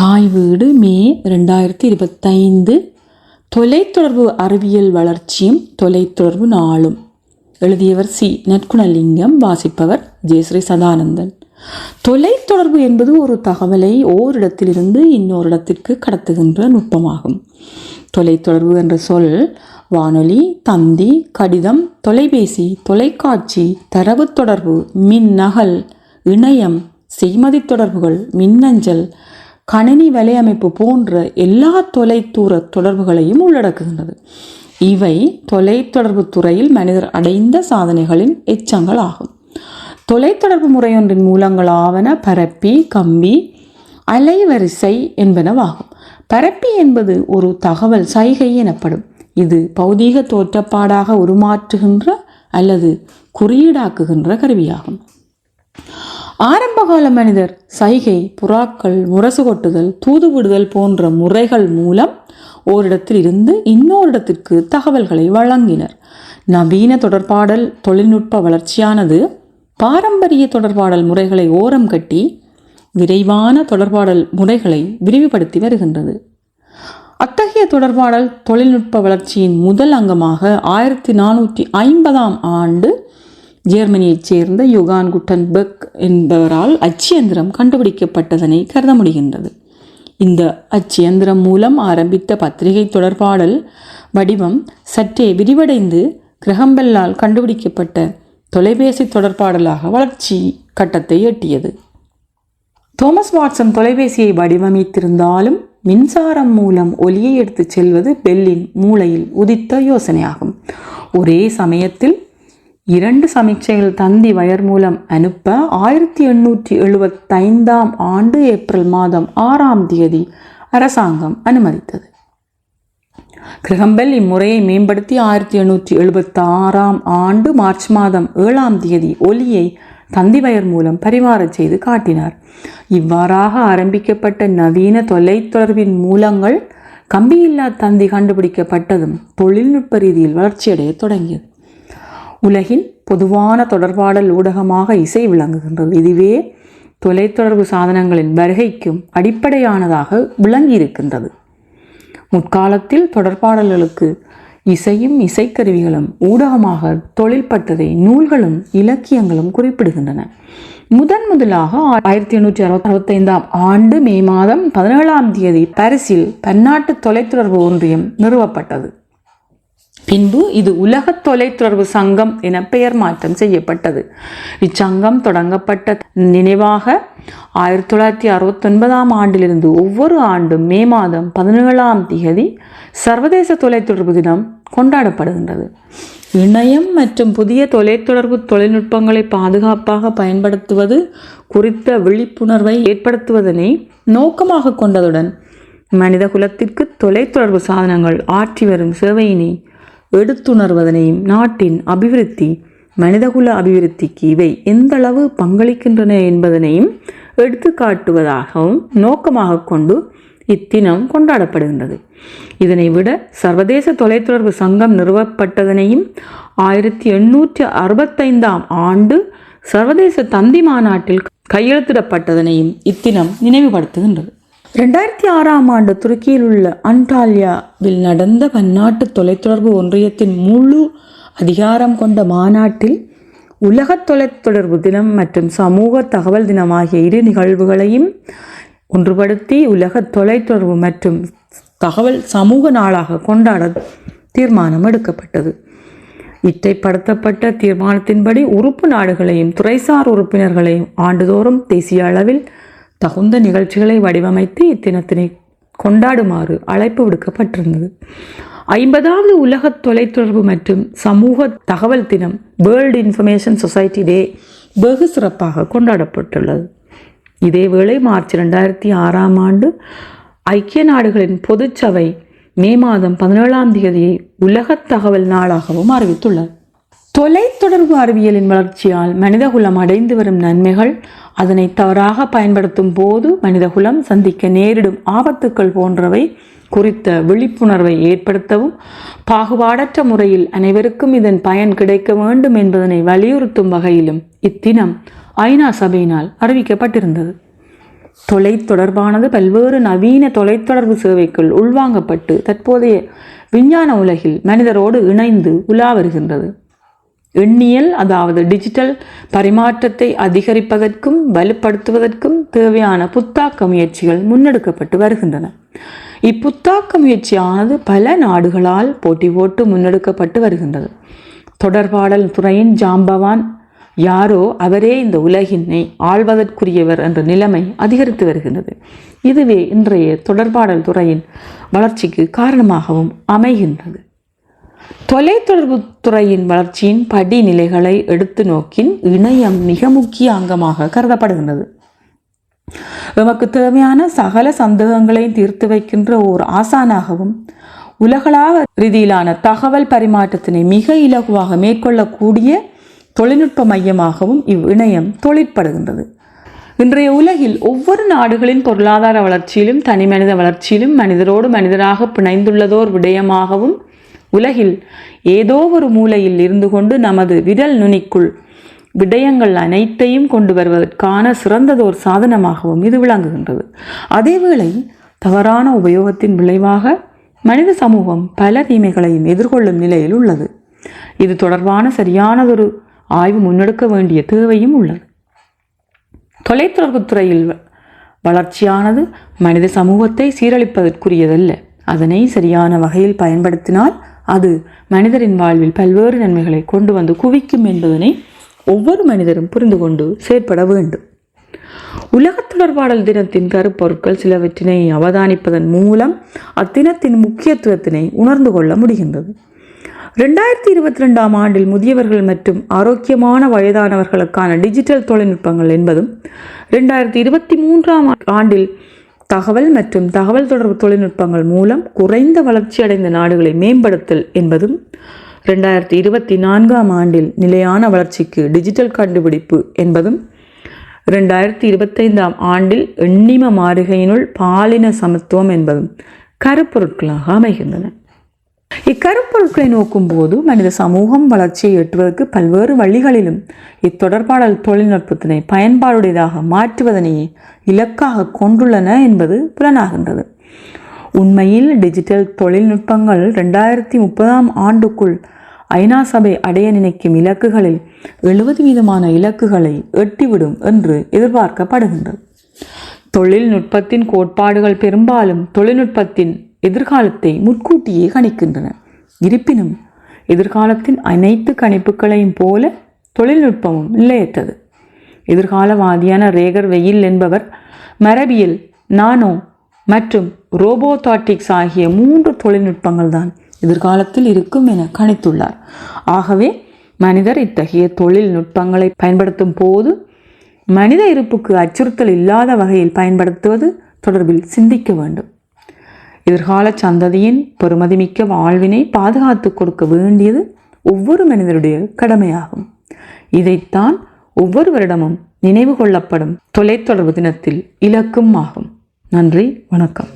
தாய் வீடு மே ரெண்டாயிரத்தி இருபத்தைந்து. தொலைத்தொடர்பு அறிவியல் வளர்ச்சியும் தொலைத்தொடர்பு நாளும். எழுதியவர் சி. நற்குணலிங்கம் வாசிப்பவர் ஜெயஸ்ரீ சதானந்தன். தொலைத்தொடர்பு என்பது ஒரு தகவலை ஓரிடத்திலிருந்து இன்னொரு இடத்திற்கு கடத்துகின்ற நுட்பமாகும். தொலைத்தொடர்பு என்ற சொல் வானொலி தந்தி கடிதம் தொலைபேசி தொலைக்காட்சி தரவு தொடர்பு மின்னகல் இணையம் செய்மதி தொடர்புகள் மின்னஞ்சல் கணினி வலையமைப்பு போன்ற எல்லா தொலைதூர தொடர்புகளையும் உள்ளடக்குகின்றது. இவை தொலைத்தொடர்பு துறையில் மனிதர் அடைந்த சாதனைகளின் எச்சங்கள் ஆகும். தொலைத்தொடர்பு முறையொன்றின் மூலங்களாவன பரப்பி கம்பி அலைவரிசை என்பனவாகும். பரப்பி என்பது ஒரு தகவல் சைகை எனப்படும். இது பௌதீக தோற்றப்பாடாக உருமாற்றுகின்ற அல்லது குறியீடாக்குகின்ற கருவியாகும். ஆரம்பகால மனிதர் சைகை புறாக்கள் முரசு கொட்டுதல் தூது விடுதல் போன்ற முறைகள் மூலம் ஓரிடத்தில் இருந்து இன்னோரிடத்திற்கு தகவல்களை வழங்கினர். நவீன தொடர்பாடல் தொழில்நுட்ப வளர்ச்சியானது பாரம்பரிய தொடர்பாடல் முறைகளை ஓரம் கட்டி விரைவான தொடர்பாடல் முறைகளை விரிவுபடுத்தி வருகின்றது. அத்தகைய தொடர்பாடல் தொழில்நுட்ப வளர்ச்சியின் முதல் அங்கமாக ஆயிரத்தி நானூற்றி ஐம்பதாம் ஆண்டு ஜெர்மனியைச் சேர்ந்த யுகான் குட்டன்பெக் என்பவரால் அச்சியந்திரம் கண்டுபிடிக்கப்பட்டதனை கருத முடிகின்றது. இந்த அச்சியந்திரம் மூலம் ஆரம்பித்த பத்திரிகை தொடர்பாடல் வடிவம் சற்றே விரிவடைந்து கிரகம்பெல்லால் கண்டுபிடிக்கப்பட்ட தொலைபேசி தொடர்பாடலாக வளர்ச்சி கட்டத்தை எட்டியது. தோமஸ் வாட்சன் தொலைபேசியை வடிவமைத்திருந்தாலும் மின்சாரம் மூலம் ஒலியை எடுத்துச் செல்வது பெல்லின் மூளையில் உதித்த யோசனையாகும். ஒரே சமயத்தில் இரண்டு சமீட்சைகள் தந்தி வயர் மூலம் அனுப்ப ஆயிரத்தி எண்ணூற்றி எழுபத்தைந்தாம் ஆண்டு ஏப்ரல் மாதம் ஆறாம் தேதி அரசாங்கம் அனுமதித்தது. கிரகம்பெல் இம்முறையை மேம்படுத்தி ஆயிரத்தி எண்ணூற்றி எழுபத்தி ஆறாம் ஆண்டு மார்ச் மாதம் ஏழாம் தேதி ஒலியை தந்திவயர் மூலம் பரிமாறச் செய்து காட்டினார். இவ்வாறாக ஆரம்பிக்கப்பட்ட நவீன தொலைத்தொடர்பின் மூலங்கள் கம்பியில்லா தந்தி கண்டுபிடிக்கப்பட்டதும் தொழில்நுட்ப ரீதியில் வளர்ச்சியடைய தொடங்கியது. உலகின் பொதுவான தொடர்பாடல் ஊடகமாக இசை விளங்குகின்றது. இதுவே தொலைத்தொடர்பு சாதனங்களின் வருகைக்கும் அடிப்படையானதாக விளங்கியிருக்கின்றது. முற்காலத்தில் தொடர்பாடல்களுக்கு இசையும் இசைக்கருவிகளும் ஊடகமாக தொழில்பட்டதை நூல்களும் இலக்கியங்களும் குறிப்பிடுகின்றன. முதன் முதலாக ஆயிரத்தி எண்ணூற்றி அறுபத்தி அறுபத்தைந்தாம் ஆண்டு மே மாதம் பதினேழாம் தேதி பாரிஸில் பன்னாட்டு தொலைத்தொடர்பு ஒன்றியம் நிறுவப்பட்டது. பின்பு இது உலக தொலைத்தொடர்பு சங்கம் என பெயர் மாற்றம் செய்யப்பட்டது. இச்சங்கம் தொடங்கப்பட்ட நினைவாக ஆயிரத்தி தொள்ளாயிரத்தி அறுபத்தொன்பதாம் ஆண்டிலிருந்து ஒவ்வொரு ஆண்டும் மே மாதம் பதினேழாம் தேதி சர்வதேச தொலைத்தொடர்பு தினம் கொண்டாடப்படுகின்றது. இணையம் மற்றும் புதிய தொலைத்தொடர்பு தொழில்நுட்பங்களை பாதுகாப்பாக பயன்படுத்துவது குறித்த விழிப்புணர்வை ஏற்படுத்துவதனை நோக்கமாக கொண்டதுடன் மனித குலத்திற்கு தொலைத்தொடர்பு சாதனங்கள் ஆற்றி வரும் சேவையினை எடுத்துணர்வதனையும் நாட்டின் அபிவிருத்தி மனிதகுல அபிவிருத்திக்கு இவை எந்தளவு பங்களிக்கின்றன என்பதனையும் எடுத்து காட்டுவதாகவும் நோக்கமாக கொண்டு இத்தினம் கொண்டாடப்படுகின்றது. இதனை விட சர்வதேச தொலைத்தொடர்பு சங்கம் நிறுவப்பட்டதனையும் ஆயிரத்தி எண்ணூற்றி அறுபத்தைந்தாம் ஆண்டு சர்வதேச தந்தி மாநாட்டில் கையெழுத்திடப்பட்டதனையும் இத்தினம் நினைவுபடுத்துகின்றது. ரெண்டாயிரத்தி ஆறாம் ஆண்டு துருக்கியில் உள்ள அன்டாலியாவில் நடந்த பன்னாட்டு தொலைத்தொடர்பு ஒன்றியத்தின் முழு அதிகாரம் கொண்ட மாநாட்டில் உலக தொலைத்தொடர்பு தினம் மற்றும் சமூக தகவல் தினம் ஆகிய இரு நிகழ்வுகளையும் ஒன்றுபடுத்தி உலக தொலைத்தொடர்பு மற்றும் தகவல் சமூக நாளாக கொண்டாட தீர்மானம் எடுக்கப்பட்டது. இட்டைப்படுத்தப்பட்ட தீர்மானத்தின்படி உறுப்பு நாடுகளையும் துறைசார் உறுப்பினர்களையும் ஆண்டுதோறும் தேசிய அளவில் தகுந்த நிகழ்ச்சிகளை வடிவமைத்து இத்தினத்தினை கொண்டாடுமாறு அழைப்பு விடுக்கப்பட்டிருந்தது. ஐம்பதாவது உலக தொலைத்தொடர்பு மற்றும் சமூக தகவல் தினம் வேர்ல்டு இன்ஃபர்மேஷன் சொசைட்டி டே வெகு சிறப்பாக கொண்டாடப்பட்டுள்ளது. இதேவேளை மார்ச் ரெண்டாயிரத்தி ஆறாம் ஆண்டு ஐக்கிய நாடுகளின் பொதுச்சபை மே மாதம் பதினேழாம் தேதியை உலக தகவல் நாளாகவும் அறிவித்துள்ளது. தொலைத்தொடர்பு அறிவியலின் வளர்ச்சியால் மனிதகுலம் அடைந்து வரும் நன்மைகள் அதனை தவறாக பயன்படுத்தும் போது மனிதகுலம் சந்திக்க நேரிடும் ஆபத்துக்கள் போன்றவை குறித்த விழிப்புணர்வை ஏற்படுத்தவும் பாகுபாடற்ற முறையில் அனைவருக்கும் இதன் பயன் கிடைக்க வேண்டும் என்பதனை வலியுறுத்தும் வகையிலும் இத்தினம் ஐநா சபையினால் அறிவிக்கப்பட்டிருந்தது. தொலை தொடர்பானது பல்வேறு நவீன தொலைத்தொடர்பு சேவைக்குள் உள்வாங்கப்பட்டு தற்போதைய விஞ்ஞான உலகில் மனிதரோடு இணைந்து உலா வருகின்றது. எண்ணியல் அதாவது டிஜிட்டல் பரிமாற்றத்தை அதிகரிப்பதற்கும் வலுப்படுத்துவதற்கும் தேவையான புத்தாக்க முயற்சிகள் முன்னெடுக்கப்பட்டு வருகின்றன. இப்புத்தாக்க முயற்சியானது பல நாடுகளால் போட்டி போட்டு முன்னெடுக்கப்பட்டு வருகின்றது. தொடர்பாடல் துறையின் ஜாம்பவான் யாரோ அவரே இந்த உலகினை ஆள்வதற்குரியவர் என்ற நிலைமை அதிகரித்து வருகின்றது. இதுவே இன்றைய தொடர்பாடல் துறையின் வளர்ச்சிக்கு காரணமாகவும் அமைகின்றது. தொலைத்தொடர்பு துறையின் வளர்ச்சியின் படிநிலைகளை எடுத்து நோக்கின் இணையம் மிக முக்கிய அங்கமாக கருதப்படுகின்றது. எமக்கு தேவையான சகல சந்தேகங்களையும் தீர்த்து வைக்கின்ற ஓர் ஆசானாகவும் உலகளாவ ரீதியிலான தகவல் பரிமாற்றத்தினை மிக இலகுவாக மேற்கொள்ளக்கூடிய தொழில்நுட்ப மையமாகவும் இவ் இணையம் தொழிற்படுகின்றது. இன்றைய உலகில் ஒவ்வொரு நாடுகளின் பொருளாதார வளர்ச்சியிலும் தனிமனித வளர்ச்சியிலும் மனிதரோடு மனிதராக பிணைந்துள்ளதோர் விடயமாகவும் உலகில் ஏதோ ஒரு மூலையில் இருந்து கொண்டு நமது விரல் நுனிக்குள் விடயங்கள் அனைத்தையும் கொண்டு வருவதற்கான சிறந்ததோர் சாதனமாகவும் இது விளங்குகின்றது. அதேவேளை தவறான உபயோகத்தின் விளைவாக மனித சமூகம் பல தீமைகளையும் எதிர்கொள்ளும் நிலையில் உள்ளது. இது தொடர்பான சரியானதொரு ஆய்வு முன்னெடுக்க வேண்டிய தேவையும் உள்ளது. தொலைத்தொடர்பு துறையில் வளர்ச்சியானது மனித சமூகத்தை சீரழிப்பதற்குரியதல்ல. அதனை சரியான வகையில் பயன்படுத்தினால் அது மனிதரின் வாழ்வில் பல்வேறு நன்மைகளை கொண்டு வந்து குவிக்கும் என்பதனை ஒவ்வொரு மனிதரும் புரிந்து கொண்டு செயற்பட வேண்டும். உலகத் தொடர்பாடல் தினத்தின் கருப்பொருட்கள் சிலவற்றினை அவதானிப்பதன் மூலம் அத்தினத்தின் முக்கியத்துவத்தினை உணர்ந்து கொள்ள முடிகின்றது. ரெண்டாயிரத்தி இருபத்தி ரெண்டாம் ஆண்டில் முதியவர்கள் மற்றும் ஆரோக்கியமான வயதானவர்களுக்கான டிஜிட்டல் தொழில்நுட்பங்கள் என்பதும் ரெண்டாயிரத்தி இருபத்தி மூன்றாம் ஆண்டில் தகவல் மற்றும் தகவல் தொடர்பு தொழில்நுட்பங்கள் மூலம் குறைந்த வளர்ச்சி அடைந்த நாடுகளை மேம்படுத்தல் என்பதும் ரெண்டாயிரத்தி இருபத்தி நான்காம் ஆண்டில் நிலையான வளர்ச்சிக்கு டிஜிட்டல் கண்டுபிடிப்பு என்பதும் ரெண்டாயிரத்தி இருபத்தைந்தாம் ஆண்டில் எண்ணிம மாறுகையினுள் பாலின சமத்துவம் என்பதும் கருப்பொருட்களாக அமைகின்றன. இக்கருப்பொருட்களை நோக்கும்போது மனித சமூகம் வளர்ச்சியை எட்டுவதற்கு பல்வேறு வழிகளிலும் இத்தொடர்பாடல் தொழில்நுட்பத்தினை பயன்பாடுடையதாக மாற்றுவதனையே இலக்காக கொண்டுள்ளன என்பது புலனாகின்றது. உண்மையில் டிஜிட்டல் தொழில்நுட்பங்கள் ரெண்டாயிரத்தி முப்பதாம் ஆண்டுக்குள் ஐநா சபை அடைய நினைக்கும் இலக்குகளில் எழுபது வீதமான இலக்குகளை எட்டிவிடும் என்று எதிர்பார்க்கப்படுகின்றது. தொழில்நுட்பத்தின் கோட்பாடுகள் பெரும்பாலும் தொழில்நுட்பத்தின் எதிர்காலத்தை முன்கூட்டியே கணிக்கின்றன. இருப்பினும் எதிர்காலத்தின் அனைத்து கணிப்புகளையும் போல தொழில்நுட்பமும் நிலையற்றது. எதிர்காலவாதியான ரேகர் வெயில் என்பவர் மரபியல் நானோ மற்றும் ரோபோதாட்டிக்ஸ் ஆகிய மூன்று தொழில்நுட்பங்கள் தான் எதிர்காலத்தில் இருக்கும் என கணித்துள்ளார். ஆகவே மனிதர் இத்தகைய தொழில்நுட்பங்களை பயன்படுத்தும் போது மனித இருப்புக்கு அச்சுறுத்தல் இல்லாத வகையில் பயன்படுத்துவது தொடர்பில் சிந்திக்க வேண்டும். எதிர்கால சந்ததியின் பெருமதிமிக்க வாழ்வினை பாதுகாத்து கொடுக்க வேண்டியது ஒவ்வொரு மனிதருடைய கடமையாகும். இதைத்தான் ஒவ்வொரு வருடமும் நினைவு கொள்ளப்படும் தொலைத்தொடர்பு தினத்தில் இலக்கும் ஆகும் நன்றி வணக்கம்.